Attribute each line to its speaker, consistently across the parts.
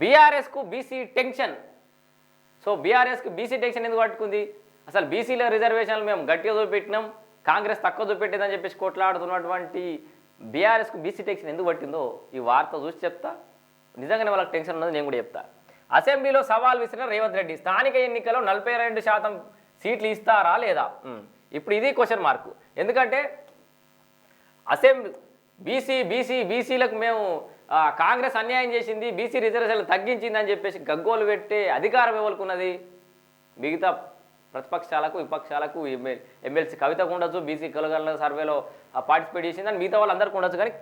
Speaker 1: బీఆర్ఎస్కు BC tension so బీఆర్ఎస్కి BC tension ఎందుకు పట్టుకుంది? అసలు బీసీలో రిజర్వేషన్లు మేము గట్టిగా చూపెట్టినాం కాంగ్రెస్ తక్కువ చూపెట్టిందని చెప్పేసి కొట్లాడుతున్నటువంటి బీఆర్ఎస్కు బీసీ టెన్షన్ ఎందుకు పట్టిందో ఈ వార్త చూసి చెప్తా. నిజంగానే వాళ్ళకి టెన్షన్ ఉన్నది నేను కూడా చెప్తా. అసెంబ్లీలో సవాల్ విసిరిన రేవంత్ రెడ్డి స్థానిక ఎన్నికల్లో నలభై రెండు శాతం సీట్లు ఇస్తారా లేదా? ఇప్పుడు ఇది క్వశ్చన్ మార్కు ఎందుకంటే అసెంబ్లీ బీసీ బీసీ బీసీలకు మేము కాంగ్రెస్ అన్యాయం చేసింది బీసీ రిజర్వేషన్లు తగ్గించింది అని చెప్పేసి గగ్గోలు పెట్టే అధికారం ఎవరుకున్నది? మిగతా ప్రతిపక్షాలకు విపక్షాలకు ఎమ్మెల్సీ కవితకు ఉండొచ్చు బీసీ కులగల సర్వేలో పార్టిసిపేట్ చేసిందని మిగతా వాళ్ళందరికీ ఉండొచ్చు. కానీ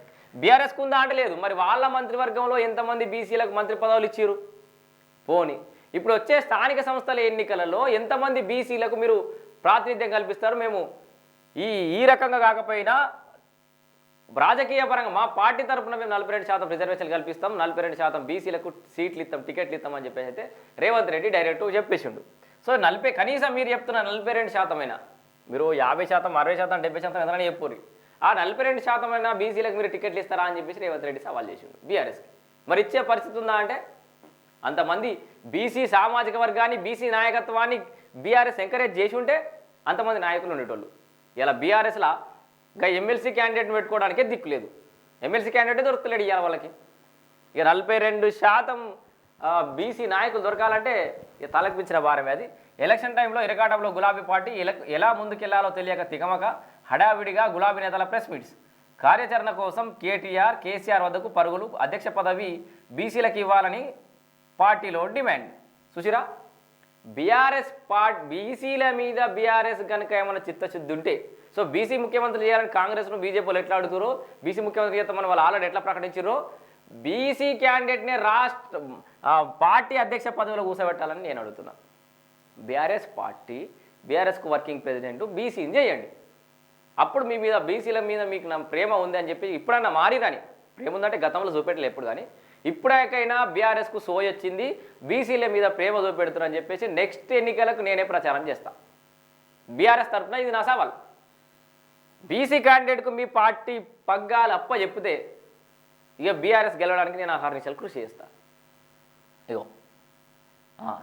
Speaker 1: బీఆర్ఎస్కు ఉందా అంటే లేదు. మరి వాళ్ళ మంత్రివర్గంలో ఎంతమంది బీసీలకు మంత్రి పదవులు ఇచ్చారు పోని. ఇప్పుడు వచ్చే స్థానిక సంస్థల ఎన్నికలలో ఎంతమంది బీసీలకు మీరు ప్రాతినిధ్యం కల్పిస్తారు? మేము ఈ ఈ రకంగా కాకపోయినా రాజకీయ పరంగా మా పార్టీ తరపున మేము నలభై రెండు శాతం రిజర్వేషన్ కల్పిస్తాం నలభై రెండు శాతం బీసీలకు సీట్లు ఇస్తాం టికెట్లు ఇస్తాం అని చెప్పేసి అయితే రేవంత్ రెడ్డి డైరెక్ట్ చెప్పేసిండు. సో నలభై కనీసం మీరు చెప్తున్న నలభై రెండు శాతమైనా మీరు యాభై శాతం అరవై శాతం డెబ్బై శాతం ఏదైనా చెప్పుర్రి. ఆ నలభై రెండు శాతమైనా బీసీలకు మీరు టికెట్లు ఇస్తారా అని చెప్పేసి రేవంత్ రెడ్డి సవాల్ చేసిండు బీఆర్ఎస్కి మరి ఇచ్చే పరిస్థితి ఉందా అంటే అంతమంది బీసీ సామాజిక వర్గాన్ని బీసీ నాయకత్వాన్ని బీఆర్ఎస్ ఎంకరేజ్ చేసి ఉంటే అంతమంది నాయకులు ఉండేటోళ్ళు. ఇలా బీఆర్ఎస్లా ఇంకా ఎమ్మెల్సీ క్యాండిడేట్ని పెట్టుకోవడానికే దిక్కు లేదు. ఎమ్మెల్సీ క్యాండిడేట్ దొరుకుతలేడు ఇవాళ వాళ్ళకి. ఇక నలభై రెండు శాతం బీసీ నాయకులు దొరకాలంటే ఇక తలకు భారమే అది. ఎలక్షన్ టైంలో ఇరకాటంలో గులాబీ పార్టీ ఎలా ఎలా ముందుకెళ్ళాలో తెలియక తికమక హడావిడిగా గులాబీ నేతల ప్రెస్ మీట్స్. కార్యాచరణ కోసం కేటీఆర్ కేసీఆర్ వద్దకు పరుగులు అధ్యక్ష పదవి బీసీలకు ఇవ్వాలని పార్టీలో డిమాండ్. సుశిరా? బీఆర్ఎస్ పార్ట్ బీసీల మీద బీఆర్ఎస్ కనుక ఏమైనా చిత్తశుద్ధి ఉంటే సో బీసీ ముఖ్యమంత్రి చేయాలని కాంగ్రెస్ను బీజేపీలు ఎట్లా అడుగుతారో బీసీ ముఖ్యమంత్రి చేస్తామని వాళ్ళు ఆల్రెడీ ఎట్లా ప్రకటించారో బీసీ క్యాండిడేట్ని రాష్ట్ర పార్టీ అధ్యక్ష పదవిలో కూర్చోబెట్టాలని నేను అడుగుతున్నా. బీఆర్ఎస్ పార్టీ బీఆర్ఎస్కు వర్కింగ్ ప్రెసిడెంట్ బీసీని చేయండి. అప్పుడు మీ మీద బీసీల మీద మీకు నా ప్రేమ ఉంది అని చెప్పి ఇప్పుడన్నా మారిరని ప్రేమ ఉందంటే గతంలో చూపెట్టలేదు ఎప్పుడు కానీ. ఇప్పుడైకైనా బీఆర్ఎస్కు సోయి వచ్చింది బీసీల మీద ప్రేమ చూపెడుతున్నారని చెప్పేసి నెక్స్ట్ ఎన్నికలకు నేనే ప్రచారం చేస్తా. బీఆర్ఎస్ తరఫున ఇది నా సవాల్. బీసీ క్యాండిడేట్కు మీ పార్టీ పగ్గాలు అప్ప చెప్తే ఇక బీఆర్ఎస్ గెలవడానికి నేను ఆహార కృషి చేస్తాను ఇగో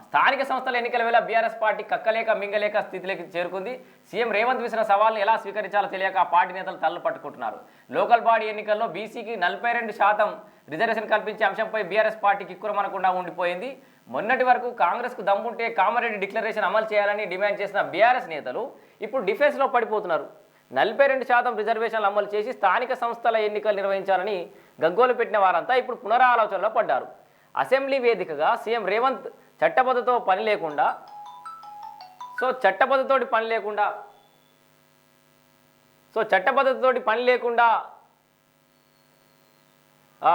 Speaker 1: స్థానిక సంస్థల ఎన్నికల వేళ బీఆర్ఎస్ పార్టీ కక్కలేక మింగలేక స్థితిలోకి చేరుకుంది. సీఎం రేవంత్ విసిన సవాల్ని ఎలా స్వీకరించాలో తెలియక ఆ పార్టీ నేతలు తలలు పట్టుకుంటున్నారు. లోకల్ బాడీ ఎన్నికల్లో బీసీకి నలభై రెండు శాతం రిజర్వేషన్ కల్పించే అంశంపై బీఆర్ఎస్ పార్టీకి కిక్కురమనకుండా ఉండిపోయింది. మొన్నటి వరకు కాంగ్రెస్కు దమ్ముంటే కామారెడ్డి డిక్లరేషన్ అమలు చేయాలని డిమాండ్ చేసిన బీఆర్ఎస్ నేతలు ఇప్పుడు డిఫెన్స్లో పడిపోతున్నారు. నలభై రెండు శాతం రిజర్వేషన్లు అమలు చేసి స్థానిక సంస్థల ఎన్నికలు నిర్వహించాలని గగ్గోలు పెట్టిన వారంతా ఇప్పుడు పునరాలోచనలో పడ్డారు. అసెంబ్లీ వేదికగా సీఎం రేవంత్ చట్టబద్ధతో పని లేకుండా సో చట్టబద్ధతోటి పని లేకుండా సో చట్టబద్ధతతోటి పని లేకుండా ఆ,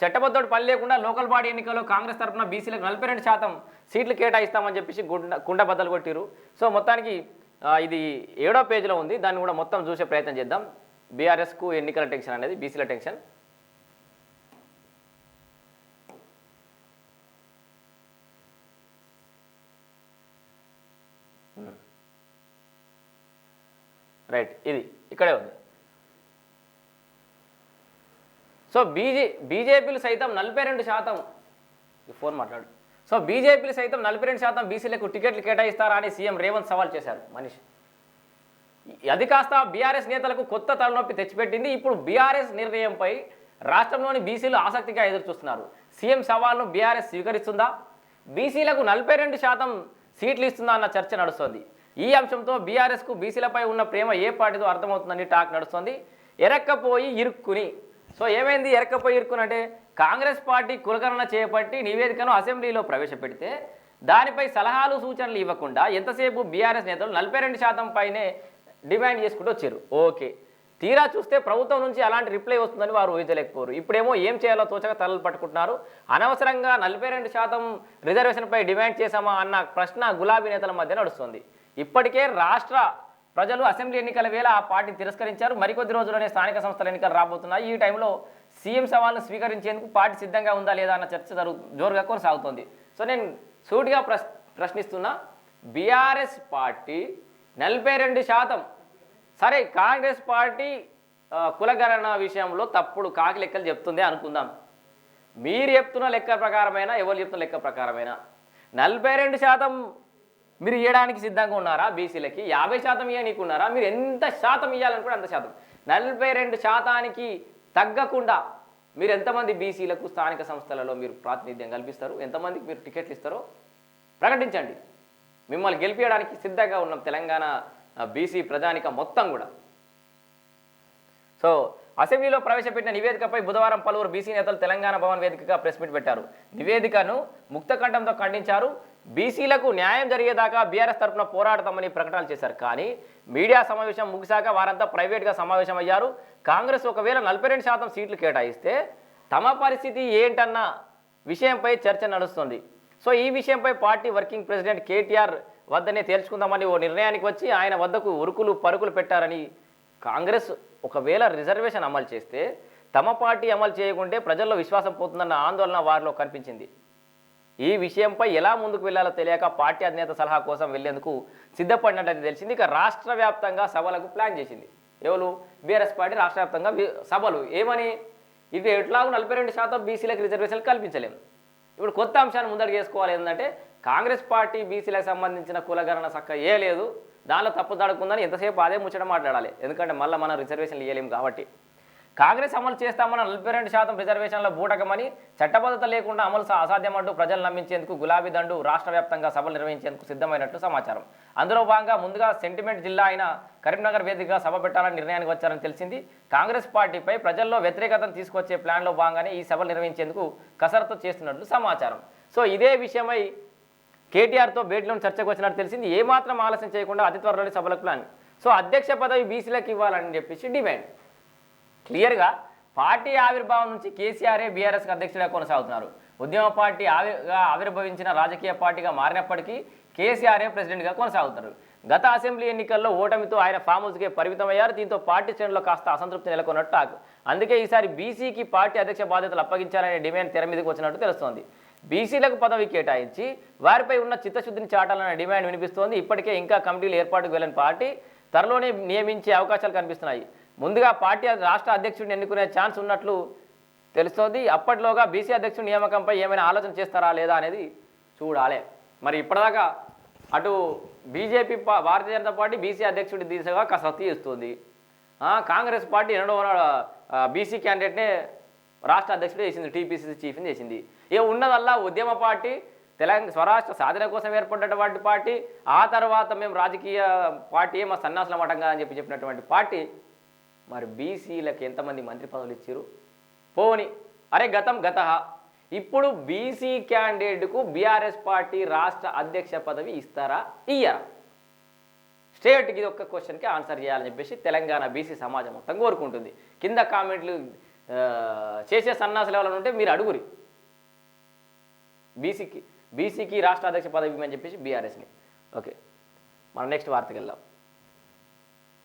Speaker 1: చట్టబద్ధతోటి పని లేకుండా లోకల్ బాడీ ఎన్నికల్లో కాంగ్రెస్ తరఫున బీసీలకు నలభై రెండు శాతం సీట్లు కేటాయిస్తామని చెప్పేసి గుండ కుండ కొట్టిరు సో మొత్తానికి ఇది ఏడో పేజీలో ఉంది. దాన్ని కూడా మొత్తం చూసే ప్రయత్నం చేద్దాం. బీఆర్ఎస్కు ఎన్నికల టెన్షన్ అనేది బీసీల టెన్షన్. రైట్ ఇది ఇక్కడే ఉంది. సో బీజే బీజేపీలు సైతం నలభై రెండు శాతం ఈ ఫోన్ మాట్లాడు. సో బీజేపీలు సైతం నలభై రెండు శాతం బీసీలకు టికెట్లు కేటాయిస్తారా అని సీఎం రేవంత్ సవాల్ చేశారు మనిషి. అది కాస్త బీఆర్ఎస్ నేతలకు కొత్త తలనొప్పి తెచ్చిపెట్టింది. ఇప్పుడు బీఆర్ఎస్ నిర్ణయంపై రాష్ట్రంలోని బీసీలు ఆసక్తిగా ఎదురుచూస్తున్నారు. సీఎం సవాల్ను బీఆర్ఎస్ స్వీకరిస్తుందా? బీసీలకు నలభై రెండు శాతం సీట్లు ఇస్తుందా అన్న చర్చ నడుస్తోంది. ఈ అంశంతో బీఆర్ఎస్కు బీసీలపై ఉన్న ప్రేమ ఏ పార్టీతో అర్థమవుతుందని టాక్ నడుస్తుంది. ఎరక్కపోయి ఇరుక్కుని. సో ఏమైంది? ఎరక్కపోయి ఇరుక్కుని అంటే కాంగ్రెస్ పార్టీ కులకరణ చేపట్టి నివేదికను అసెంబ్లీలో ప్రవేశపెడితే దానిపై సలహాలు సూచనలు ఇవ్వకుండా ఎంతసేపు బీఆర్ఎస్ నేతలు నలభై రెండు శాతం పైనే డిమాండ్ చేసుకుంటూ వచ్చారు. ఓకే. తీరా చూస్తే ప్రభుత్వం నుంచి అలాంటి రిప్లై వస్తుందని వారు ఊహించలేకపోరు. ఇప్పుడేమో ఏం చేయాలో తోచక తలలు పట్టుకుంటున్నారు. అనవసరంగా నలభై రెండు శాతం రిజర్వేషన్పై డిమాండ్ చేశామా అన్న ప్రశ్న గులాబీ నేతల మధ్య నడుస్తుంది. ఇప్పటికే రాష్ట్ర ప్రజలు అసెంబ్లీ ఎన్నికల వేళ ఆ పార్టీని తిరస్కరించారు. మరికొద్ది రోజుల్లోనే స్థానిక సంస్థల ఎన్నికలు రాబోతున్నాయి. ఈ టైంలో సీఎం సవాల్ను స్వీకరించేందుకు పార్టీ సిద్ధంగా ఉందా లేదా అన్న చర్చ జరుగు జోరుగా కొనసాగుతోంది. సో నేను సూటిగా ప్రశ్ ప్రశ్నిస్తున్నా బీఆర్ఎస్ పార్టీ నలభై రెండు శాతం సరే కాంగ్రెస్ పార్టీ కులగణన విషయంలో తప్పుడు కాకి లెక్కలు చెప్తుంది అనుకుందాం. మీరు చెప్తున్న లెక్క ప్రకారమైనా ఎవరు చెప్తున్న లెక్క ప్రకారమైనా నలభై రెండు శాతం మీరు ఇవ్వడానికి సిద్ధంగా ఉన్నారా బీసీలకి? యాభై శాతం ఇవ్వనీకి ఉన్నారా మీరు ఎంత శాతం ఇవ్వాలనుకుంటే అంత శాతం. నలభై రెండు శాతానికి తగ్గకుండా మీరు ఎంతమంది బీసీలకు స్థానిక సంస్థలలో మీరు ప్రాతినిధ్యం కల్పిస్తారు? ఎంతమందికి మీరు టికెట్లు ఇస్తారో ప్రకటించండి. మిమ్మల్ని గెలిపించడానికి సిద్ధంగా ఉన్నాం తెలంగాణ బీసీ ప్రజానిక మొత్తం కూడా. సో అసెంబ్లీలో ప్రవేశపెట్టిన నివేదికపై బుధవారం పలువురు బీసీ నేతలు తెలంగాణ భవన్ వేదికగా ప్రెస్ మీట్ పెట్టారు. నివేదికను ముక్తకంఠంతో ఖండించారు. బీసీలకు న్యాయం జరిగేదాకా బీఆర్ఎస్ తరఫున పోరాడతామని ప్రకటనలు చేశారు. కానీ మీడియా సమావేశం ముగిశాక వారంతా ప్రైవేట్గా సమావేశం అయ్యారు కాంగ్రెస్ ఒకవేళ నలభై రెండు శాతం సీట్లు కేటాయిస్తే తమ పరిస్థితి ఏంటన్న విషయంపై చర్చ నడుస్తుంది. సో ఈ విషయంపై పార్టీ వర్కింగ్ ప్రెసిడెంట్ కేటీఆర్ వద్దనే తేల్చుకుందామని ఓ నిర్ణయానికి వచ్చి ఆయన వద్దకు ఉరుకులు పరుకులు పెట్టారని కాంగ్రెస్ ఒకవేళ రిజర్వేషన్ అమలు చేస్తే తమ పార్టీ అమలు చేయకుంటే ప్రజల్లో విశ్వాసం పోతుందన్న ఆందోళన వారిలో కనిపించింది. ఈ విషయంపై ఎలా ముందుకు వెళ్ళాలో తెలియక పార్టీ అధినేత సలహా కోసం వెళ్ళేందుకు సిద్ధపడినట్టు తెలిసింది. ఇక రాష్ట్ర వ్యాప్తంగా సభలకు ప్లాన్ చేసింది. ఎవరు? బీఆర్ఎస్ పార్టీ రాష్ట్ర వ్యాప్తంగా సభలు. ఏమని? ఇది ఎట్లాగో నలభై రెండు శాతం బీసీలకు రిజర్వేషన్లు కల్పించలేము ఇప్పుడు కొత్త అంశాన్ని ముందడు చేసుకోవాలి ఏంటంటే కాంగ్రెస్ పార్టీ బీసీలకు సంబంధించిన కులగణన సక్క ఏ లేదు. దానిలో తప్పు దాడుకుందని ఎంతసేపు అదే ముచ్చట మాట్లాడాలి. ఎందుకంటే మళ్ళీ మనం రిజర్వేషన్లు ఇవ్వలేము కాబట్టి. కాంగ్రెస్ అమలు చేస్తామన్న నలభై రెండు శాతం రిజర్వేషన్ల బూటకమని చట్టబద్ధత లేకుండా అమలు అసాధ్యమంటూ ప్రజలు నమ్మించేందుకు గులాబీ దండు రాష్ట్ర వ్యాప్తంగా సభలు నిర్వహించేందుకు సిద్ధమైనట్టు సమాచారం. అందులో భాగంగా ముందుగా సెంటిమెంట్ జిల్లా అయిన కరీంనగర్ వేదికగా సభ పెట్టాలని నిర్ణయానికి వచ్చారని తెలిసింది. కాంగ్రెస్ పార్టీపై ప్రజల్లో వ్యతిరేకతను తీసుకొచ్చే ప్లాన్లో భాగంగానే ఈ సభలు నిర్వహించేందుకు కసరత్తు చేస్తున్నట్లు సమాచారం. సో ఇదే విషయమై కేటీఆర్తో భేటీలో చర్చకు వచ్చినట్టు తెలిసింది. ఏమాత్రం ఆలస్యం చేయకుండా అతి త్వరలోని సభలకు ప్లాన్. సో అధ్యక్ష పదవి బీసీలకు ఇవ్వాలని చెప్పేసి డిమాండ్. క్లియర్గా పార్టీ ఆవిర్భావం నుంచి కేసీఆరే బీఆర్ఎస్కి అధ్యక్షుడిగా కొనసాగుతున్నారు. ఉద్యమ పార్టీ ఆవిర్గా ఆవిర్భవించిన రాజకీయ పార్టీగా మారినప్పటికీ కేసీఆరే ప్రెసిడెంట్గా కొనసాగుతున్నారు గత అసెంబ్లీ ఎన్నికల్లో ఓటమితో ఆయన ఫామ్ హౌస్కే పరిమితమయ్యారు. దీంతో పార్టీ శ్రేణుల్లో కాస్త అసంతృప్తి నెలకొన్నట్టు టాక్ అందుకే ఈసారి బీసీకి పార్టీ అధ్యక్ష బాధ్యతలు అప్పగించాలనే డిమాండ్ తెర మీదకి వచ్చినట్టు తెలుస్తోంది. బీసీలకు పదవి కేటాయించి వారిపై ఉన్న చిత్తశుద్ధిని చాటాలనే డిమాండ్ వినిపిస్తోంది. ఇప్పటికే ఇంకా కమిటీలు ఏర్పాటుకు వెళ్ళని పార్టీ త్వరలోనే నియమించే అవకాశాలు కనిపిస్తున్నాయి. ముందుగా పార్టీ రాష్ట్ర అధ్యక్షుడిని ఎన్నుకునే ఛాన్స్ ఉన్నట్లు తెలుస్తోంది. అప్పట్లోగా బీసీ అధ్యక్షుడి నియామకంపై ఏమైనా ఆలోచన చేస్తారా లేదా అనేది చూడాలి. మరి ఇప్పటిదాకా అటు BJP Bharatiya Janata party BC అధ్యక్షుడి దిశగా కసరత్తు చేస్తుంది. కాంగ్రెస్ పార్టీ ఎన్నడో బీసీ క్యాండిడేట్నే రాష్ట్ర అధ్యక్షుడు చేసింది టీపీసీసీ చీఫ్ని చేసింది. ఇక ఉన్నదల్లా ఉద్యమ పార్టీ తెలంగాణ స్వరాష్ట్ర సాధన కోసం ఏర్పడినటువంటి పార్టీ ఆ తర్వాత మేము రాజకీయ పార్టీ మా సన్నాసుల మఠంగా అని చెప్పి చెప్పినటువంటి పార్టీ మరి బీసీలకు ఎంతమంది మంత్రి పదవులు ఇచ్చారు పోని అరే గతం గత ఇప్పుడు బీసీ క్యాండిడేట్కు బీఆర్ఎస్ పార్టీ రాష్ట్ర అధ్యక్ష పదవి ఇస్తారా? ఇయ్యరా. స్టేట్కి ఇది ఒక్క క్వశ్చన్కి ఆన్సర్ చేయాలని చెప్పేసి తెలంగాణ బీసీ సమాజం మొత్తం కోరుకుంటుంది. కింద కామెంట్లు చేసే సన్నాసులు ఎవరైనా ఉంటే మీరు అడుగురి. బీసీకి బీసీకి రాష్ట్ర అధ్యక్ష పదవి అని చెప్పేసి బీఆర్ఎస్ని. ఓకే మనం నెక్స్ట్ వార్తకి వెళ్దాం